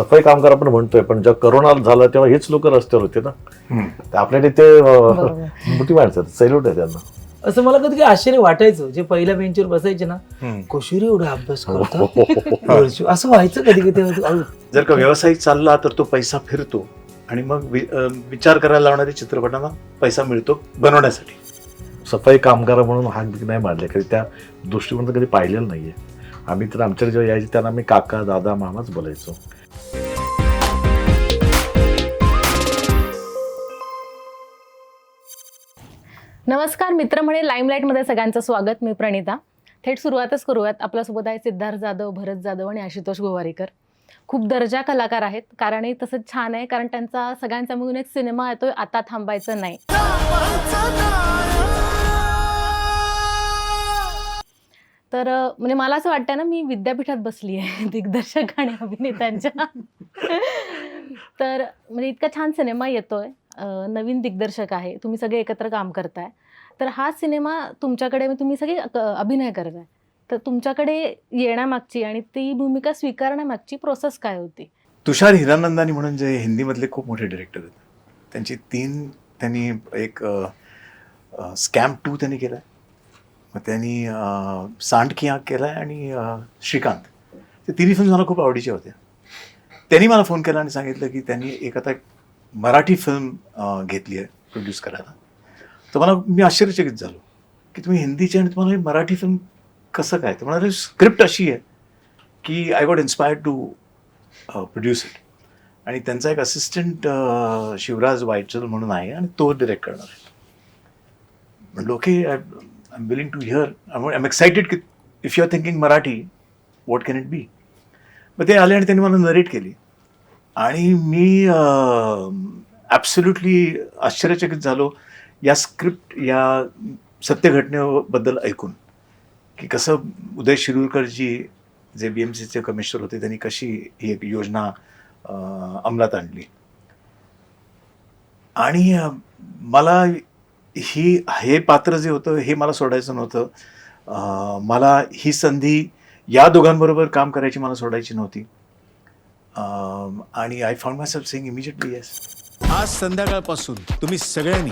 सफाई कामगार आपण म्हणतोय पण जेव्हा करोना झाला तेव्हा हेच लोक रस्त्यावर होते ना. ते आपल्या ते बरोबर. मोठी माणसं सैल्यूट आहे त्यांना. असं मला कधी काही आश्चर्य वाटायचं जे पहिल्या बेंचवर बसायचे ना. कशुरी एवढा अभ्यास करतात? असं व्हायचं कधी कधी? अहो, जर का व्यवसाय चालला तर तो पैसा फिरतो आणि मग वि- अं, विचार करायला लावणाऱ्या चित्रपटांना पैसा मिळतो बनवण्यासाठी. सफाई कामगार म्हणून हाक बिक नाही मारले कधी त्या दृष्टिकोन कधी पाहिलेलं नाहीये. आम्ही तर आमच्याकडे जेव्हा यायचे त्यांना आम्ही काका दादा मामाच बोलायचो. नमस्कार मित्र म्हणे लाईमलाईटमध्ये सगळ्यांचं स्वागत. मी प्रणिता. थेट सुरुवातच करूयात. आपल्यासोबत आहे सिद्धार्थ जाधव भरत जाधव आणि आशुतोष गोवारीकर. खूप दर्जा कलाकार आहेत. कारणही तसंच छान आहे कारण त्यांचा सगळ्यांचा मिळून एक सिनेमा येतोय आता थांबायचं नाही. तर म्हणजे मला असं वाटतं ना मी विद्यापीठात बसली आहे दिग्दर्शक आणि अभिनेत्यांच्या. तर म्हणजे इतका छान सिनेमा येतोय. नवीन दिग्दर्शक आहे. तुम्ही सगळे एकत्र काम करताय. तर हा सिनेमा तुमच्याकडे म्हणजे तुम्ही सगळे अभिनय करताय. तर तुमच्याकडे येण्यामागची आणि ती भूमिका स्वीकारण्यामागची प्रोसेस काय होती? तुषार हिरानंदानी म्हणून जे हिंदीमधले खूप मोठे डिरेक्टर आहेत. त्यांची तीन त्यांनी एक स्कॅम टू त्यांनी केला आहे मग त्यांनी अं, सांड आग केला आहे आणि श्रीकांत. ते तिन्ही फिल्म मला खूप आवडीच्या होत्या त्यांनी मला फोन केला आणि सांगितलं की त्यांनी एक आता एक मराठी फिल्म घेतली आहे प्रोड्यूस करायला. तर मला मी आश्चर्यचकित झालो की तुम्ही हिंदीची आणि तुम्हाला मराठी फिल्म कसं काय? तर म्हणाले स्क्रिप्ट अशी आहे की I got inspired to produce it आणि त्यांचा एक असिस्टंट शिवराज वायचल म्हणून आहे आणि तो डिरेक्ट करणार आहे. म्हणलो की I am willing to hear I am excited की if you are thinking Marathi what can it be मग ते आले आणि त्यांनी मला नरेट केली आणि मी ॲब्सोल्युटली आश्चर्यचकित झालो या स्क्रिप्ट या सत्यघटनेबद्दल ऐकून. की कसं उदय शिरूरकरजी जे बी एम सीचे कमिशनर होते त्यांनी कशी ही एक योजना अंमलात आणली. आणि मला ही हे पात्र जे होतं हे मला सोडायचं नव्हतं. अं, मला ही संधी या दोघांबरोबर काम करायची मला सोडायची नव्हती. अं, आणि I found myself saying immediately yes आज संध्याकाळपासून तुम्ही सगळ्यांनी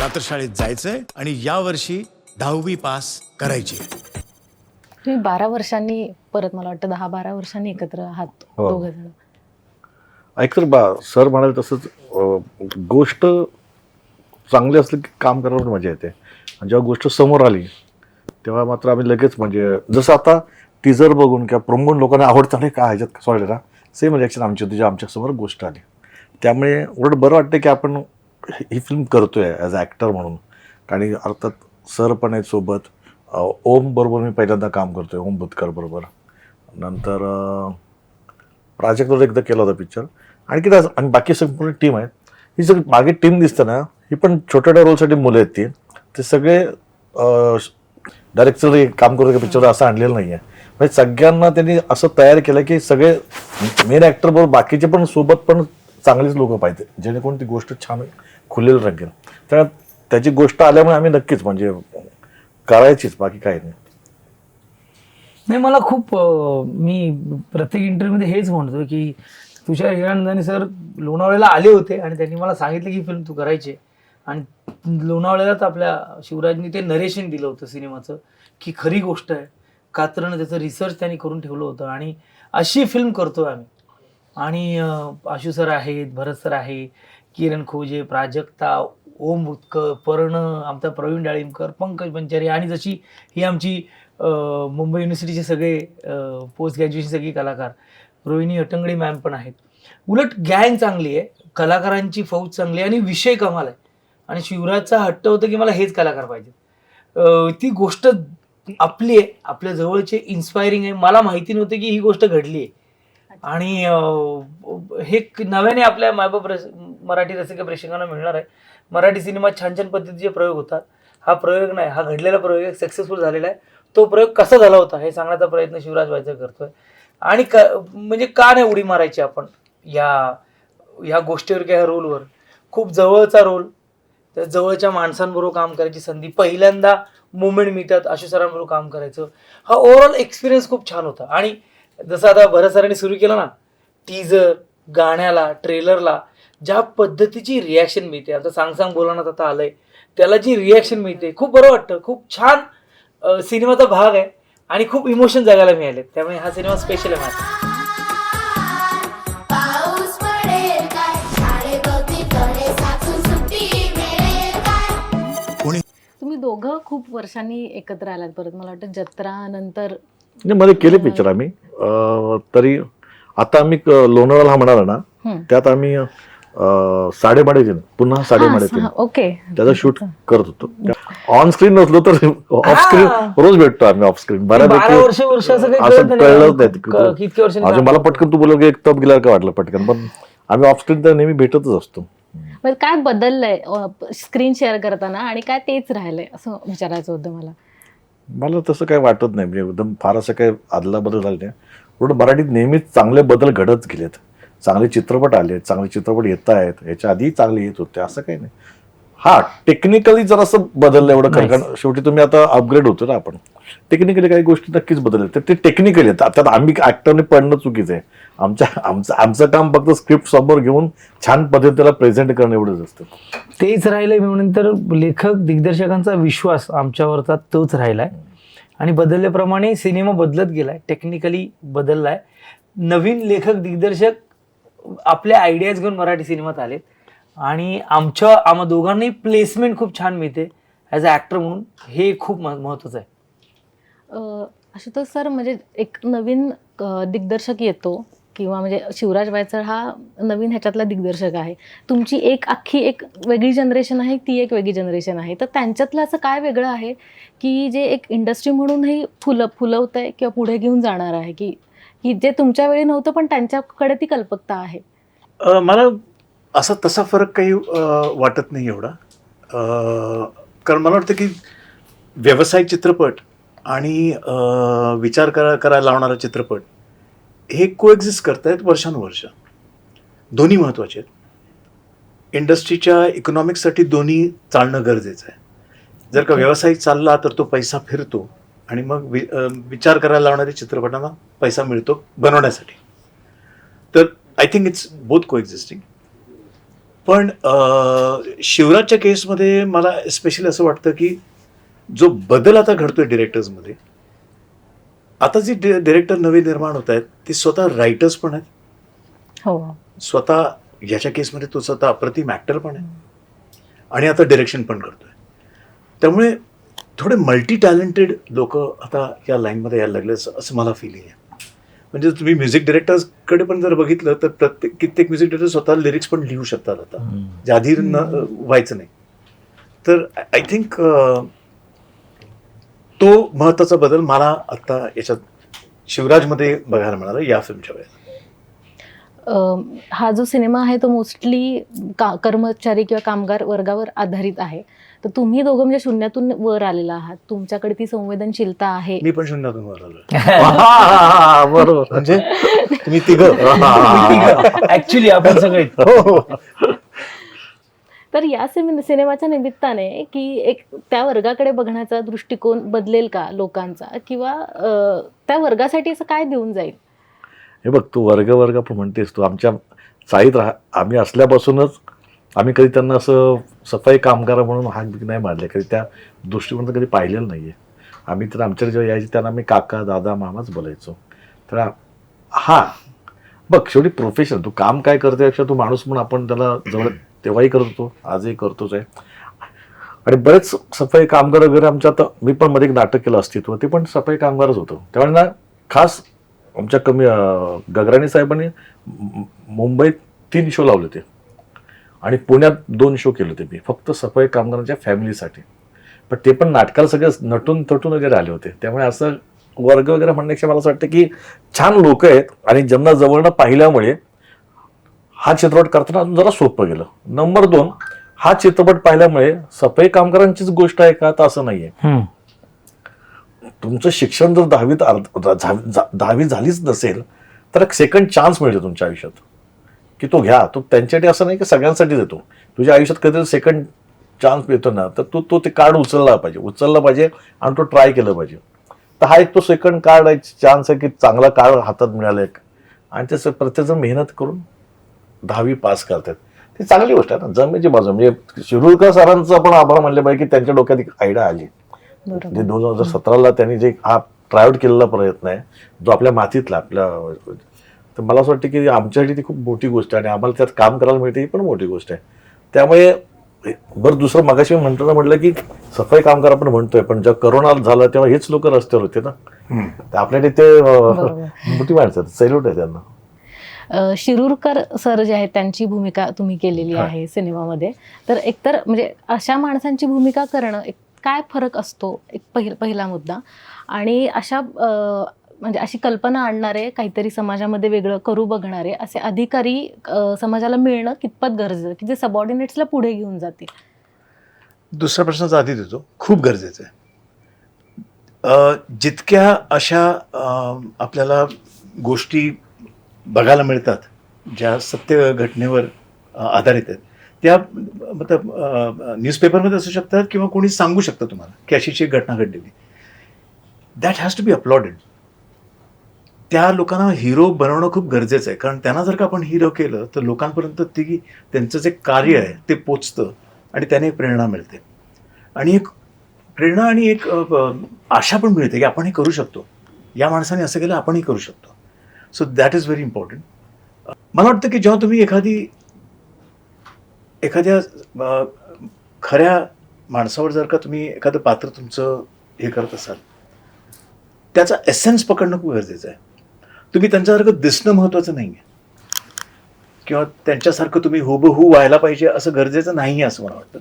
रात्रशाळेत जायचंय आणि यावर्षी दहावी पास करायची तुम्ही बारा वर्षांनी परत मला वाटतं दहा बारा वर्षांनी एकत्र आहात हो. दोघ जण. ऐकतर बा सर म्हणाले तसंच गोष्ट चांगले असले की काम करायला पण मजा येते. आणि जेव्हा गोष्ट समोर आली तेव्हा मात्र आम्ही लगेच म्हणजे जसं आता टीजर बघून किंवा प्रमोट लोकांना आवडतं आणि काय ह्याच्यात सॉरी ना सेम रिॲक्शन आमची होती जेव्हा आमच्यासमोर गोष्ट आली. त्यामुळे उलट बरं वाटतं की आपण ही फिल्म फिल्म करतोय ॲज अ ॲक्टर म्हणून. आणि अर्थात सर पण आहेत सोबत. ओम बरोबर मी पहिल्यांदा काम करतोय ओम बुतकर बरोबर. नंतर प्राजक्तवर एकदा केला होता पिक्चर आणखी आणि बाकी संपूर्ण टीम आहे ही सगळी मागे टीम दिसतं ना ही पण छोट्या छोट्या रोलसाठी मुलं आहेत ती. ते सगळे डायरेक्टर काम करू पिक्चर असं आणलेलं नाही आहे म्हणजे सगळ्यांना त्यांनी असं तयार केलं की सगळे मेन ॲक्टर बरोबर बाकीचे पण सोबत पण चांगलेच लोक पाहिजे. जेणेकरून ती गोष्ट छान खुलेल रंगेल. तर त्याची गोष्ट आल्यामुळे आम्ही नक्कीच म्हणजे करायचीच बाकी काही नाही. नाही मला खूप मी प्रत्येक इंटरव्ह्यूमध्ये हेच म्हणतो की तुषार हिरानंदानी सर लोणावळ्याला आले होते आणि त्यांनी मला सांगितलं की फिल्म तू करायची आहे. आणि लोणावळ्यालाच आपल्या शिवराजनी ते नरेशन दिलं होतं सिनेमाचं की खरी गोष्ट आहे. कात्रनं त्याचं रिसर्च त्यांनी करून ठेवलं होतं आणि अशी फिल्म करतोय आम्ही. आणि आशू सर आहेत भरत सर आहे किरण खोजे प्राजक्ता ओम भुतकर पर्ण आमचा प्रवीण डाळिंबकर पंकज पंचारी आणि जशी ही आमची मुंबई युनिव्हर्सिटीचे सगळे पोस्ट ग्रॅज्युएशन सगळी कलाकार रोहिणी अटंगडी मॅम पण आहेत. उलट गँग चांगली आहे कलाकारांची फौज चांगली आहे आणि विषय कमाल आहे. आणि शिवराजचा हट्ट होतं की मला हेच कलाकार पाहिजेत. अं, ती गोष्ट आपली आहे आपल्या जवळचे इन्स्पायरिंग आहे. मला माहिती नव्हतं की ही गोष्ट घडली आहे आणि हे नव्याने आपल्या मायबाप रस मराठी रसिक प्रेक्षकांना मिळणार आहे. मराठी सिनेमात छान छान पद्धतीचे प्रयोग होतात. हा प्रयोग नाही हा घडलेला प्रयोग सक्सेसफुल झालेला आहे. तो प्रयोग कसा झाला होता हे सांगण्याचा प्रयत्न शिवराज व्हायचा करतोय. आणि क म्हणजे का नाही उडी मारायची आपण या ह्या गोष्टीवर किंवा ह्या रोलवर खूप जवळचा रोल त्या जवळच्या माणसांबरोबर काम करायची संधी पहिल्यांदा मुवमेंट मिळतात अशा सरांबरोबर काम करायचं. हा ओव्हरऑल एक्सपिरियन्स खूप छान होता. आणि जसं आता भरत सरांनी सुरू केलं ना टीजर गाण्याला ट्रेलरला ज्या पद्धतीची रिॲक्शन मिळते. आता सांग सांग बोलानात आता आलंय. त्याला जी रिॲक्शन मिळते खूप बरं वाटतं. खूप छान सिनेमाचा भाग आहे. आणि खूप इमोशन जगायला मिळाले त्यामुळे हा सिनेमा स्पेशल आहे माझा. दोघं खूप वर्षांनी एकत्र आलात. परत मला वाटतं जत्रा नंतर नाही मध्ये केले पिक्चर आम्ही. अं, तरी आता आम्ही क- लोणावळा हा म्हणाला ना. त्यात आम्ही अं, साडेमाडे पुन्हा साडेमाडे ओके. त्याचा शूट करत होतो. ऑन स्क्रीन नसलो तर ऑफ स्क्रीन रोज भेटतो आम्ही ऑफ स्क्रीन बऱ्यापैकी वर्ष वर्ष असं काही असं कळत कळलंच नाही क- की मला पटकन तू बोललो की एक तप गेल्यावर काय वाटलं पटकन. पण आम्ही ऑफ स्क्रीन तर नेहमी भेटतच असतो. मग काय बदललंय? स्क्रीन शेअर करताना आणि काय तेच राहिलंय? असं विचारायचं होतं मला. मला तसं काही वाटत नाही. म्हणजे एकदम फार असं काही आदला बदल झाले नाही. उलट मराठीत नेहमीच चांगले बदल घडत गेलेत. चांगले चित्रपट आले चांगले चित्रपट येत आहेत. याच्या आधी चांगले येत होते. असं काही नाही. हा टेक्निकली जरासं बदललं एवढं कारण कारण शेवटी तुम्ही आता अपग्रेड होतो ना आपण. टेक्निकली काही गोष्टी नक्कीच बदलल्या. तर ते टेक्निकली त्यात आम्ही ऍक्टरने पडणं चुकीचं आहे. आमच्या आमचं आमचं काम फक्त स्क्रिप्ट समोर घेऊन छान पद्धतीला प्रेझेंट करणं एवढंच असतं. तेच राहिलंय म्हणून तर लेखक दिग्दर्शकांचा विश्वास आमच्यावरचा तोच राहिलाय. आणि बदलल्याप्रमाणे सिनेमा बदलत गेलाय. टेक्निकली बदललाय. नवीन लेखक दिग्दर्शक आपल्या आयडियाज घेऊन मराठी सिनेमात आलेत. आणि आमच्या आम्हा दोघांनाही प्लेसमेंट खूप छान मिळते. ॲज अ ॲक्टर म्हणून हे खूप मह- महत्त्वाचं आहे. अं, आशुतोष सर म्हणजे एक नवीन अं, दिग्दर्शक येतो किंवा म्हणजे शिवराज वायचळ हा नवीन ह्याच्यातला दिग्दर्शक आहे. तुमची एक अख्खी एक वेगळी जनरेशन आहे ती एक वेगळी जनरेशन आहे. तर त्यांच्यातलं असं काय वेगळं आहे की जे एक इंडस्ट्री म्हणूनही फुलं फुलवत आहे किंवा पुढे घेऊन जाणार आहे? की की जे तुमच्या वेळी नव्हतं पण त्यांच्याकडे ती कल्पकता आहे. अ, मला असा तसा फरक काही वाटत नाही एवढा. कारण मला वाटतं की व्यावसायिक चित्रपट आणि विचार करा करायला लावणारा चित्रपट हे कोएक्झिस्ट करतायत वर्षानुवर्ष. दोन्ही महत्त्वाचे आहेत. इंडस्ट्रीच्या इकॉनॉमिक्ससाठी दोन्ही चालणं गरजेचं आहे. जर का व्यावसायिक चालला तर तो पैसा फिरतो आणि मग वि विचार करायला लावणाऱ्या चित्रपटांना पैसा मिळतो बनवण्यासाठी. तर I think it's both coexisting पण शिवराजच्या केसमध्ये मला स्पेशली असं वाटतं की जो बदल आता घडतोय डिरेक्टर्समध्ये आता जी डिरेक्टर नवे निर्माण होत आहेत ते स्वतः रायटर्स पण आहेत. हो. स्वतः ह्याच्या केसमध्ये तो स्वतः अप्रतिम ॲक्टर पण आहे. आणि आता डिरेक्शन पण करतोय. त्यामुळे थोडे मल्टी टॅलेंटेड लोक आता या लाईनमध्ये यायला लागले असं मला फिलिंग आहे. म्हणजे तुम्ही म्युझिक डिरेक्टर्सकडे पण जर बघितलं तर प्रत्येक कित्येक म्युझिक डिरेक्टर स्वतः लिरिक्स पण लिहू शकतात आता. जे आधी न व्हायचं नाही. तर आय थिंक तो महत्त्वाचा बदल मला आता याच्यात शिवराजमध्ये बघायला मिळाला या फिल्मच्या वेळेला. हा जो सिनेमा आहे तो मोस्टली का कर्मचारी किंवा कामगार वर्गावर आधारित आहे. तर तुम्ही दोघं म्हणजे शून्यातून वर आलेला आहात. तुमच्याकडे ती संवेदनशीलता आहे. मी पण शून्यातून वर आलो बरोबर. म्हणजे तुम्ही तिघं. ऍक्च्युली आपण सगळे. तर या सिने सिनेमाच्या निमित्ताने की एक त्या वर्गाकडे बघण्याचा दृष्टिकोन बदलेल का लोकांचा? किंवा त्या वर्गासाठी असं काय देऊन जाईल? हे बघ तू वर्ग वर्ग आपण म्हणतेस तू आमच्या चाळीत राहा आम्ही असल्यापासूनच आम्ही कधी त्यांना असं सफाई कामगार म्हणून हाक बिक नाही मारले कधी त्या दृष्टीकोनात कधी पाहिलेलं नाही आहे आम्ही तर आमच्याकडे जेव्हा यायचे त्यांना आम्ही काका दादा मामाच बोलायचो. तर हा बघ शेवटी प्रोफेशन तू काम काय करते यापेक्षा तू माणूस म्हणून आपण त्याला जवळ तेव्हाही करत होतो आजही करतोच आहे. आणि बरेच सफाई कामगार वगैरे आमच्या आता मी पण मध्ये एक नाटक केलं अस्तित्व ते पण सफाई कामगारच होतं. त्यामुळे ना खास आमच्या कमी गगराणी साहेबांनी मुंबईत तीन शो लावले होते. आणि पुण्यात दोन शो केले होते मी. फक्त सफाई कामगारांच्या फॅमिलीसाठी पण ते पण नाटकाला सगळे नटून तटून वगैरे आले होते. त्यामुळे असं वर्ग वगैरे म्हणण्यापेक्षा मला असं वाटतं की छान लोक आहेत आणि ज्यांना जवळनं पाहिल्यामुळे हा चित्रपट करताना अजून जरा सोपं गेलं. नंबर दोन हा चित्रपट पाहिल्यामुळे सफाई कामगारांचीच गोष्ट आहे का? तर असं नाहीये. तुमचं शिक्षण जर दहावीत अर्ध- दहावी झालीच नसेल तर एक सेकंड चान्स मिळतो तुमच्या आयुष्यात. की तो घ्या तो त्यांच्यासाठी असं नाही की सगळ्यांसाठी देतो. तुझ्या आयुष्यात कधी सेकंड चान्स मिळतो ना तर तू तो ते कार्ड उचलला पाहिजे. उचलला पाहिजे आणि तो ट्राय केलं पाहिजे. तर हा एक तो सेकंड कार्ड आहे चान्स आहे की चांगला कार्ड हातात मिळाला एक. आणि त्याचं प्रत्येकजण मेहनत करून दहावी पास करतात. ती चांगली गोष्ट आहे ना. जमेची बाजू. म्हणजे शिरूरकर सरांचं आपण आभार मानले पाहिजे की त्यांच्या डोक्यात एक आयडिया आली. म्हणजे दोन हजार सतराला त्यांनी जे हा ट्रायआउट केलेला प्रयत्न आहे जो आपल्या मातीतला आपल्या तर मला असं वाटतं की आमच्यासाठी ती खूप मोठी गोष्ट आहे आणि आम्हाला त्यात काम करायला मिळते ही पण मोठी गोष्ट आहे. त्यामुळे बरं दुसरं मगाशी मी म्हणताना म्हटलं की सफाई कामगार आपण म्हणतोय पण जेव्हा करोना झाला तेव्हा हेच लोक रस्त्यावर होते ना. तर आपल्याकडे ते. मोठी माणसं सैल्यूट आहे त्यांना. शिरूरकर सर जे आहेत त्यांची भूमिका तुम्ही केलेली आहे सिनेमामध्ये. तर एकतर म्हणजे अशा माणसांची भूमिका करणं एक काय फरक असतो? एक पहिला पहिला मुद्दा. आणि अशा म्हणजे अशी कल्पना आणणारे काहीतरी समाजामध्ये वेगळं करू बघणारे असे अधिकारी समाजाला मिळणं कितपत गरजेचं की जे सबऑर्डिनेट्सला पुढे घेऊन जातील? दुसऱ्या प्रश्नाचा आधी देतो खूप गरजेचं आहे. जितक्या अशा आपल्याला गोष्टी बघायला मिळतात ज्या सत्य घटनेवर आधारित आहेत त्या मतलब न्यूजपेपरमध्ये असू शकतात किंवा कोणी सांगू शकतं तुम्हाला की अशीची एक घटना घडलेली that has to be uploaded त्या लोकांना हिरो बनवणं खूप गरजेचं आहे. कारण त्यांना जर का आपण हिरो केलं तर लोकांपर्यंत ती त्यांचं जे कार्य आहे ते पोचतं आणि त्याने एक प्रेरणा मिळते. आणि एक प्रेरणा आणि एक आशा पण मिळते की आपण हे करू शकतो. या माणसाने असं केलं आपणही करू शकतो. So that is very important मला वाटतं की जेव्हा तुम्ही एखादी एखाद्या खऱ्या माणसावर जर का तुम्ही एखादं पात्र तुमचं हे करत असाल त्याचा एसेन्स पकडणं खूप गरजेचं आहे. तुम्ही त्यांच्यासारखं दिसणं महत्त्वाचं नाही आहे किंवा त्यांच्यासारखं तुम्ही हुबहू व्हायला पाहिजे असं गरजेचं नाही आहे असं मला वाटतं.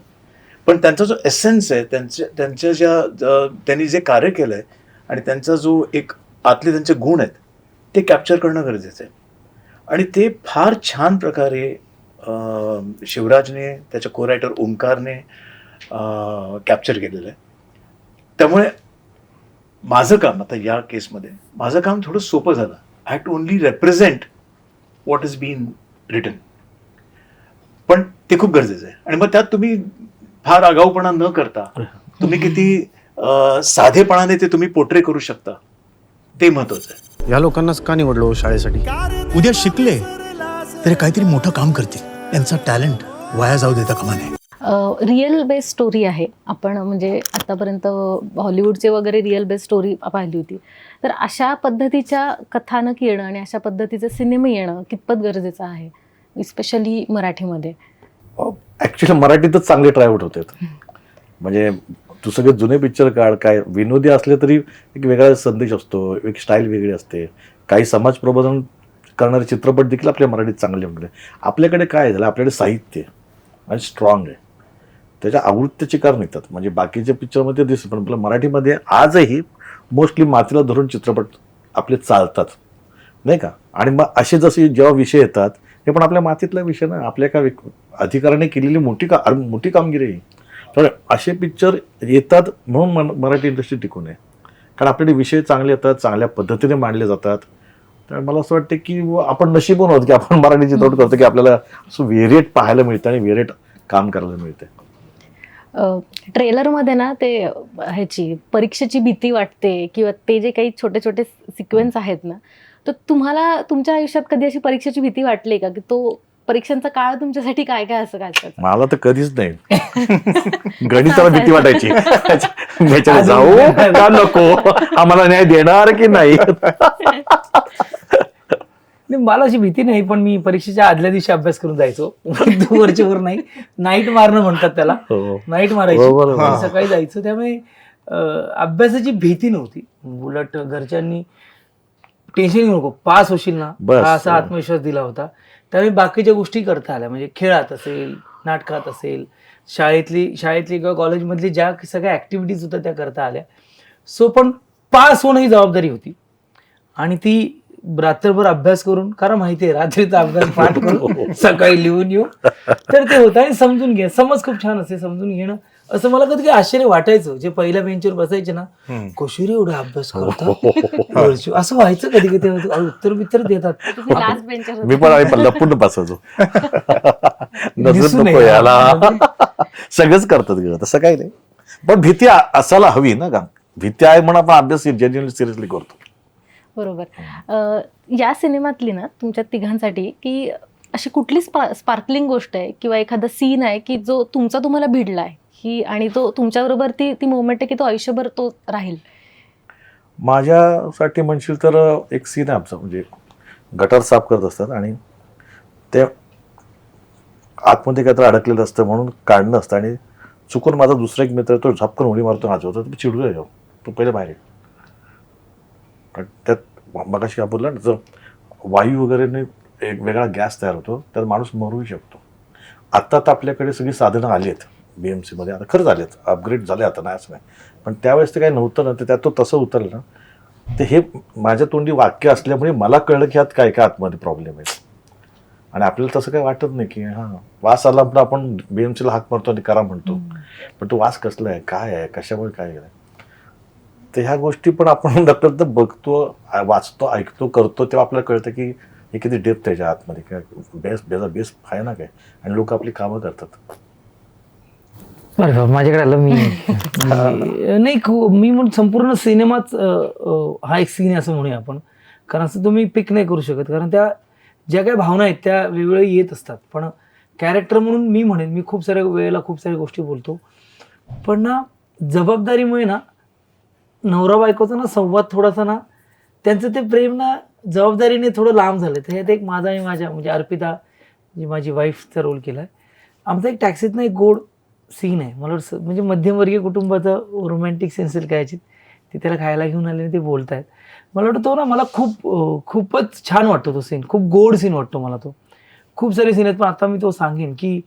पण त्यांचा जो एसेन्स आहे त्यांच्या त्यांच्या ज्या ज- त्यांनी जे कार्य केलं आहे आणि त्यांचा जो एक आतले त्यांचे गुण आहेत ते कॅप्चर करणं गरजेचं आहे. आणि ते फार छान प्रकारे शिवराजने त्याच्या को रायटर ओंकारने कॅप्चर केलेलं आहे. त्यामुळे माझं काम आता या केसमध्ये माझं काम थोडं सोपं झालं. I had to only represent what is been written पण ते खूप गरजेचं आहे. आणि मग त्यात तुम्ही फार आगाऊपणा न करता तुम्ही किती साधेपणाने ते तुम्ही पोट्रे करू शकता ते महत्वाचं आहे. या लोकांनाच का निवडलो हो शाळेसाठी? उद्या शिकले तरी काहीतरी मोठं काम करतील. त्यांचा टॅलेंट वाया जाऊ देता कामा नये. रिअल बेस स्टोरी आहे. आपण म्हणजे आतापर्यंत हॉलिवूडचे वगैरे रिअल बेस स्टोरी पाहिली होती. तर अशा पद्धतीच्या कथानक येणं आणि अशा पद्धतीचे सिनेमे येणं कितपत गरजेचं आहे? स्पेशली मराठीमध्ये. ऍक्च्युली मराठीतच चांगले ट्रायआउट होतात म्हणजे तू सगळे जुने पिक्चर काढ काय विनोदी असले तरी एक वेगळा संदेश असतो एक स्टाईल वेगळी असते. काही समाज प्रबोधन करणारे चित्रपट देखील आपल्या मराठीत चांगले म्हणजे आपल्याकडे काय झालं आपल्याकडे साहित्य आणि स्ट्रॉंग आहे. त्याच्या आवृत्त्याचे कारण येतात म्हणजे बाकीच्या पिक्चरमध्ये दिसत पण आपल्या मराठीमध्ये आजही मोस्टली मातीला धरून चित्रपट आपले चालतात. नाही का? आणि मग असे जसे जेव्हा विषय येतात हे पण आपल्या मातीतला विषय ना. आपल्या का अधिकाऱ्याने केलेली मोठी का मोठी कामगिरी आहे तर असे पिक्चर येतात म्हणून मराठी इंडस्ट्री टिकून आहे. कारण आपल्याकडे विषय चांगले येतात चांगल्या पद्धतीने मांडले जातात. तर मला असं वाटतं की आपण नशीबून आहोत की आपण मराठी चित्रपट करतो की आपल्याला असं व्हेरिएट पाहायला मिळतं आणि व्हेरिएट काम करायला मिळते. ट्रेलरमध्ये ना ते ह्याची परीक्षेची भीती वाटते किंवा ते जे काही छोटे छोटे सिक्वेन्स आहेत ना तर तुम्हाला तुमच्या आयुष्यात कधी अशी परीक्षेची भीती वाटली का? की तो परीक्षांचा काळ तुमच्यासाठी काय काय असं काय? मला तर कधीच नाही. गणिताला भीती वाटायची. जाऊ का नको. आम्हाला न्याय देणार की नाही? नाही मला अशी भीती नाही पण मी परीक्षेच्या आदल्या दिवशी अभ्यास करून जायचो. वरच्या वर नाही. नाईट मारणं म्हणतात त्याला. हो. नाईट मारायची. हो. आणि सकाळी जायचं त्यामुळे अभ्यासाची भीती नव्हती. उलट घरच्यांनी टेन्शन घेऊ नको. पास होशील ना. हा असा आत्मविश्वास दिला होता. त्यामुळे बाकीच्या गोष्टी करता आल्या. म्हणजे खेळात असेल नाटकात असेल शाळेतली शाळेतली किंवा कॉलेजमधली ज्या सगळ्या ऍक्टिव्हिटीज होत्या त्या करता आल्या. सो पण पास होणं ही जबाबदारी होती. आणि ती रात्रभर अभ्यास करून कारण माहिती आहे रात्रीचा अभ्यास पाठ करून सकाळी लिहून येऊ. तर ते होतं आणि समजून घे. समज खूप छान असते समजून घेणं. असं मला कधी काही आश्चर्य वाटायचं. जे पहिल्या बेंचवर बसायचे ना कशोरी एवढा अभ्यास करतात वर्षी. असं व्हायचं कधी कधी उत्तर बित्तर देतात. मी पण आम्ही लपून बसायचो. सगळंच करतात ग तसं काही नाही. पण भीती असायला हवी ना का? भीती आहे म्हणून आपण अभ्यास जेन्युअनली सिरियसली करतो. बरोबर. अं, या सिनेमातली ना तुमच्या तिघांसाठी की अशी कुठली स्पा स्पार्कलिंग गोष्ट आहे किंवा एखादा सीन आहे की जो तुमचा तुम्हाला भिडला आहे की आणि तो तुमच्याबरोबर ती ती मोमेंट आहे की तो आयुष्यभर तो राहील? माझ्यासाठी म्हणशील तर एक सीन आहे आमचा. म्हणजे गटार साफ करत असतात आणि ते आतमध्ये काहीतरी अडकलेलं असतं म्हणून काढणं असतं आणि चुकून माझा दुसरा एक मित्र तो झपकन उडी मारतो नाचवतो तर चिडू जाऊ तो पहिले बाहेर ये. कारण त्यात मगाशी आपण बोलला ना जर वायू वगैरेने एक वेगळा गॅस तयार होतो तर माणूस मरूही शकतो. आत्ता तर आपल्याकडे सगळी साधनं आली आहेत. बी एम सीमध्ये आता खरंच आले आहेत अपग्रेड झाले आता नाही असं नाही. पण त्यावेळेस ते काही नव्हतं ना तर त्यात तो तसं उतरलं ना. ते हे माझ्या तोंडी वाक्य असल्यामुळे मला कळलं की ह्यात काय काय आतमध्ये प्रॉब्लेम आहे. आणि आपल्याला तसं काही वाटत नाही की हां वास आला पण आपण बी एम सीला हाक मारतो आणि करा म्हणतो. पण तो वास कसला आहे काय आहे कशामुळे काय आहे? तर ह्या गोष्टी पण आपण डॉक्टर बघतो आ- वाचतो ऐकतो करतो तेव्हा आपल्याला कळतं की हे किती डेप्थ त्याच्या आतमध्ये. काय बेस्ट बेजा बेस्ट आहे ना काय? आणि लोक आपली कामं करतात. अरे बाबा, माझ्याकडे आलं मी. म्हणजे, नाही खू- मी म्हणून संपूर्ण सिनेमाच अं, अं, हा एक सीन आहे असं म्हणूया आपण. कारण असं तुम्ही पिक नाही करू शकत. कारण त्या ज्या काही भावना आहेत त्या वेगवेगळ्या येत असतात. पण कॅरेक्टर म्हणून मी म्हणेन मी खूप साऱ्या वेळेला खूप साऱ्या गोष्टी बोलतो. पण ना जबाबदारीमुळे ना नवरा बायकोचा ना संवाद थोडासा ना त्यांचं ते प्रेम ना जबाबदारीने थोडं लांब झालं तर ह्यात एक माझा आणि माझ्या म्हणजे अर्पिता जी माझी वाईफचा रोल केला आहे आमचा एक टॅक्सीतनं एक गोड सीन आहे. मला वाटतं म्हणजे मध्यमवर्गीय कुटुंबाचं रोमॅन्टिक सेन्सेल काय ते त्याला खायला घेऊन आले ते बोलत आहेत मला वाटतं तो ना मला खूप खूपच छान वाटतो तो सीन खूप गोड सीन वाटतो मला तो. खूप सारे सीन आहेत पण आता मी तो सांगेन की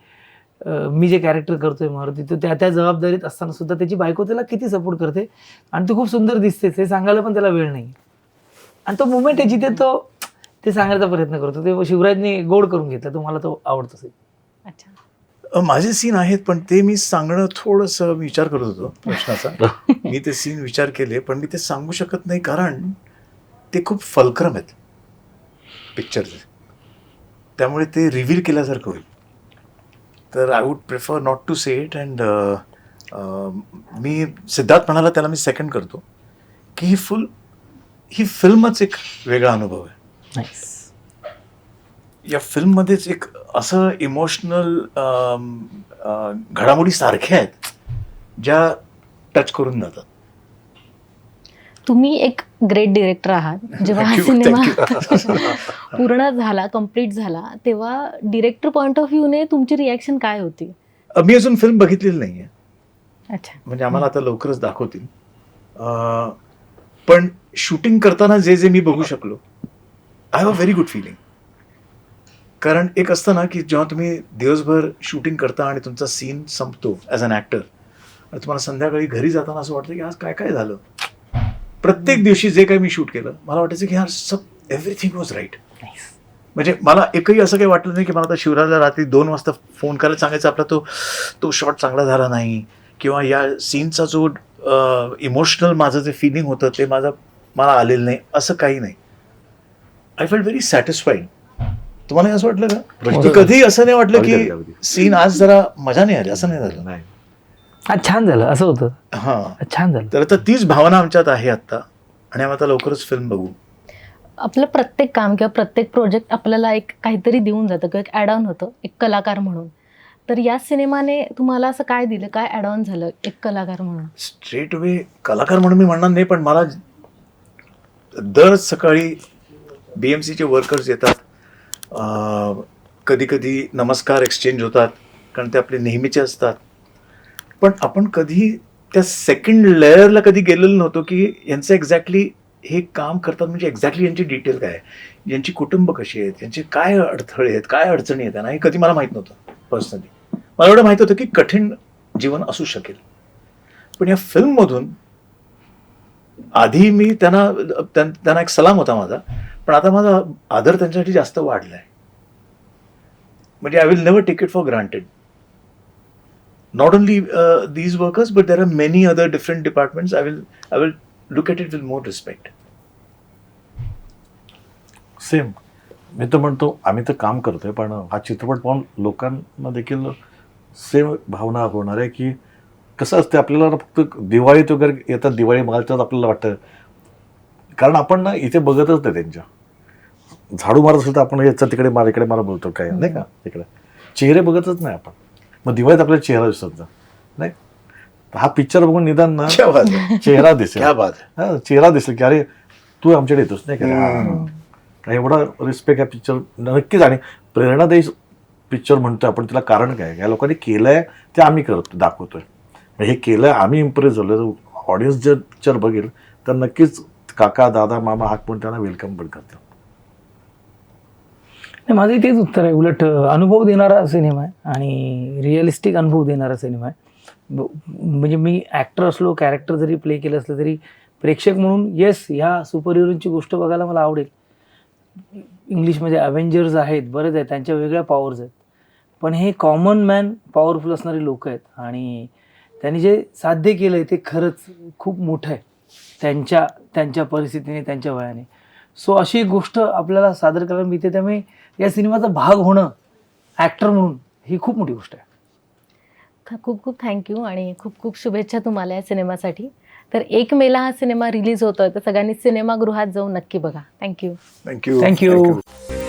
मी जे कॅरेक्टर करतोय मारुती तो त्या त्या जबाबदारीत असताना सुद्धा त्याची बायको त्याला किती सपोर्ट करते आणि तो खूप सुंदर दिसतेच हे सांगायला पण त्याला वेळ नाही. आणि तो मुमेंट आहे जिथे तो ते सांगायचा प्रयत्न करतो. ते शिवराजने गोड करून घेतला. तो मला तो आवडतो सीन अच्छा. माझे सीन आहेत पण ते मी सांगणं थोडंसं विचार करत होतो प्रश्नाचा. मी ते सीन विचार केले पण मी ते सांगू शकत नाही कारण ते खूप फलक्रम आहेत पिक्चरचे त्यामुळे ते रिव्हील केल्यासारखं होईल. तर I would prefer not to say it and मी सिद्धार्थ म्हणाला त्याला मी सेकंड करतो की ही फुल ही फिल्मच एक वेगळा अनुभव आहे. या फिल्ममध्येच एक असं इमोशनल घडामोडी सारख्या आहेत ज्या टच करून जातात. तुम्ही एक ग्रेट डिरेक्टर आहात. जेव्हा हा सिनेमा पूर्ण झाला कंप्लीट झाला तेव्हा डिरेक्टर पॉईंट ऑफ व्ह्यूने तुमची रिॲक्शन काय होती? मी अजून फिल्म बघितलेली नाही आहे अच्छा. म्हणजे आम्हाला आता लवकरच दाखवतील. पण शूटिंग करताना जे जे मी बघू शकलो I have a very good feeling कारण एक असतं ना की जेव्हा तुम्ही दिवसभर शूटिंग करता आणि तुमचा सीन संपतो ॲज अन ॲक्टर आणि तुम्हाला संध्याकाळी घरी जाताना असं वाटतं की आज काय काय झालं? प्रत्येक दिवशी जे काही मी शूट केलं मला वाटायचं की हा सब एव्हरीथिंग वॉज राईट म्हणजे मला एकही असं काही वाटलं नाही की मला आता शिवराजला रात्री दोन वाजता फोन करायला सांगायचा आपला तो तो शॉट चांगला झाला नाही. किंवा या सीनचा जो इमोशनल माझं जे फिलिंग होतं ते माझं मला आलेलं नाही. असं काही नाही. आय फेल व्हेरी सॅटिस्फाईड तुम्हाला असं वाटलं का? की कधी असं नाही वाटलं. की सीन आज जरा मजा नाही आली असं नाही झालं. नाही. आज छान झालं असं होतं. हां. छान झालं. तर आता तीच भावना आमच्यात आहे आत्ता. आणि आम्ही आता लवकरच फिल्म बघू. आपलं प्रत्येक काम किंवा प्रत्येक प्रोजेक्ट आपल्याला एक काहीतरी देऊन जातं किंवा एक ॲड ऑन होतं एक कलाकार म्हणून. तर या सिनेमाने तुम्हाला असं काय दिलं? काय ॲड ऑन झालं एक कलाकार म्हणून? स्ट्रेट वे कलाकार म्हणून मी म्हणणार नाही पण मला दर सकाळी बी एम सीचे वर्कर्स येतात कधी कधी नमस्कार एक्सचेंज होतात कारण ते आपले नेहमीचे असतात. पण आपण कधी त्या सेकंड लेअरला कधी गेलेलो नव्हतो की यांचं एक्झॅक्टली हे काम करतात म्हणजे एक्झॅक्टली यांची डिटेल काय आहे? यांची कुटुंब कशी आहेत? यांचे काय अडथळे आहेत? काय अडचणी आहेत? त्यांना हे कधी मला माहीत नव्हतं पर्सनली मला एवढं माहीत होतं की कठीण जीवन असू शकेल. पण या फिल्ममधून आधी मी त्यांना त्यांना एक सलाम होता माझा पण आता माझा आदर त्यांच्यासाठी जास्त वाढलाय. म्हणजे I will never take it for granted not only these workers but there are many other different departments I will I will look at it with more respect same मी तर म्हणतो आम्ही तर काम करतोय पण हा चित्रपट पाहून लोकांना देखील सेम भावना होणार आहे की कसं असते आपल्याला फक्त दिवाळीत वगैरे येतात दिवाळी मालच्यात आपल्याला वाटतं. कारण आपण ना इथे बघतच नाही त्यांच्या. झाडू मारत असेल तर आपण याचा तिकडे मार इकडे मारा बोलतो काय नाही का? तिकडे चेहरे बघतच नाही आपण. मग दिवाळीत आपल्याला चेहरा दिसत नाही. हा पिक्चर बघून निदान ना चेहरा दिसेल. है. चेहरा दिसेल की अरे तू आमच्याकडे येतोस नाही का? हा. एवढा रिस्पेक्ट या पिक्चर नक्कीच. आणि प्रेरणादायी पिक्चर म्हणतोय आपण तिला कारण काय? या लोकांनी केलंय ते आम्ही करतो दाखवतोय. हे केलं आम्ही इम्प्रेस झालो. ऑडियन्स जर पिक्चर बघेल तर नक्कीच काका दादा मामा हाक पण त्यांना वेलकम पण करतात नाही माझं तेच उत्तर आहे. उलट अनुभव देणारा सिनेमा आहे आणि रिअलिस्टिक अनुभव देणारा सिनेमा आहे. म्हणजे मी ॲक्टर असलो कॅरेक्टर जरी प्ले केलं असलं तरी प्रेक्षक म्हणून येस ह्या सुपर हिरोची गोष्ट बघायला मला आवडेल. इंग्लिशमध्ये अव्हेंजर्स आहेत बरेच आहेत त्यांच्या वेगळ्या पॉवर्स आहेत. पण हे कॉमन मॅन पॉवरफुल असणारे लोक आहेत. आणि त्यांनी जे साध्य केलं आहे ते खरंच खूप मोठं आहे. त्यांच्या त्यांच्या परिस्थितीने त्यांच्या वयाने. सो अशी एक गोष्ट आपल्याला सादर करायला मिळते. त्यामुळे या सिनेमाचा भाग होणं ॲक्टर म्हणून ही खूप मोठी गोष्ट आहे. खूप खूप थँक्यू आणि खूप खूप शुभेच्छा तुम्हाला या सिनेमासाठी. तर एक मेला हा सिनेमा रिलीज होतोय. तर सगळ्यांनी सिनेमागृहात जाऊन नक्की बघा. Thank you thank you thank you